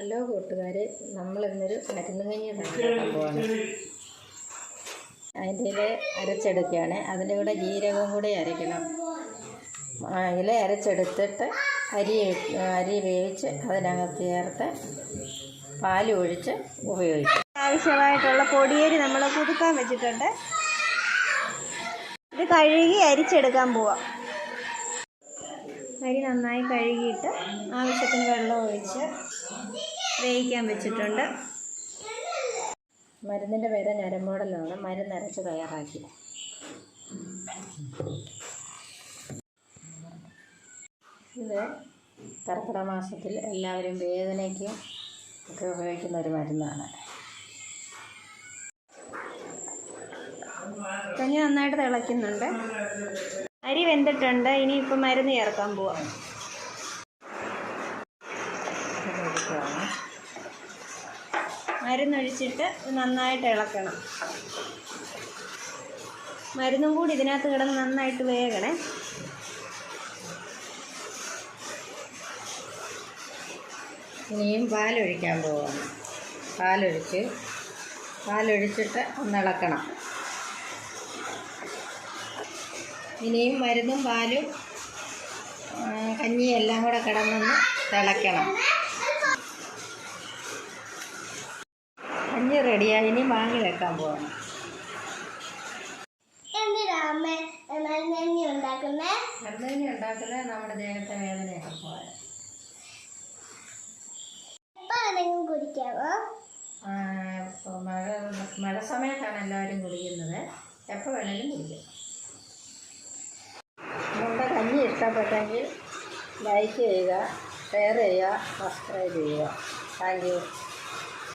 Hello കൂട്ടുകാരെ നമ്മളിന്നൊരു മരുന്ന് കഞ്ഞി ഉണ്ടാക്കാൻ പോവാണ് അതിന്റെ അരച്ചെടുക്കുകയാണ്. അതിന്റെ കൂടെ ജീരകവും കൂടി അരയ്ക്കണം. ആ, ഇല അരച്ചെടുത്തിട്ട് അരി അരി വേവിച്ച് അതിനകത്ത് ചേർത്ത് പാൽ ഒഴിച്ച് ഉപയോഗിക്കും. ആവശ്യമായിട്ടുള്ള പൊടിയരി നമ്മൾ കുതുക്കാൻ വെച്ചിട്ടുണ്ട്. ഇത് കഴുകി അരിച്ചെടുക്കാൻ പോവാം. അരി നന്നായി കഴുകിയിട്ട് ആവശ്യത്തിന് വെള്ളം ഒഴിച്ച് വേവിക്കാൻ വെച്ചിട്ടുണ്ട്. മരുന്നിന്റെ പേര് ഞരമ്പോടലാണ് മരുന്ന് അരച്ച് തയ്യാറാക്കി. ഇത് കർക്കിടക മാസത്തിൽ എല്ലാവരും വേദനയ്ക്കും ഒക്കെ ഉപയോഗിക്കുന്ന ഒരു മരുന്നാണ്. കഞ്ഞി നന്നായിട്ട് തിളയ്ക്കുന്നുണ്ട്. അരി വെന്തിട്ടുണ്ട്. ഇനി ഇപ്പം മരുന്ന് ചേർക്കാൻ പോവാം. മരുന്നൊഴിച്ചിട്ട് നന്നായിട്ട് ഇളക്കണം. മരുന്നും കൂടി ഇതിനകത്ത് കിടന്ന് നന്നായിട്ട് വേകണേ. ഇനിയും പാലൊഴിക്കാൻ പോവാണ്. പാലൊഴിച്ച് പാലൊഴിച്ചിട്ട് ഒന്ന് ഇളക്കണം. ഇനിയും മരുന്നും പാലും കഞ്ഞിയും എല്ലാം കൂടെ കിടന്നൊന്ന് തിളയ്ക്കണം. കഞ്ഞി റെഡിയായി ഇനി വാങ്ങി വെക്കാൻ പോകണം ഉണ്ടാക്കുന്നത് നമ്മുടെ ദേഹത്തെ വേദനയൊക്കെ പോകാൻ കുടിക്കാമോ മഴ മഴ സമയത്താണ് എല്ലാവരും കുടിക്കുന്നത്. എപ്പോൾ വേണേലും കുടിക്കാം. ഇഷ്ടപ്പെട്ടെങ്കിൽ ലൈക്ക് ചെയ്യുക ഷെയർ ചെയ്യുക സബ്സ്ക്രൈബ് ചെയ്യുക താങ്ക് യു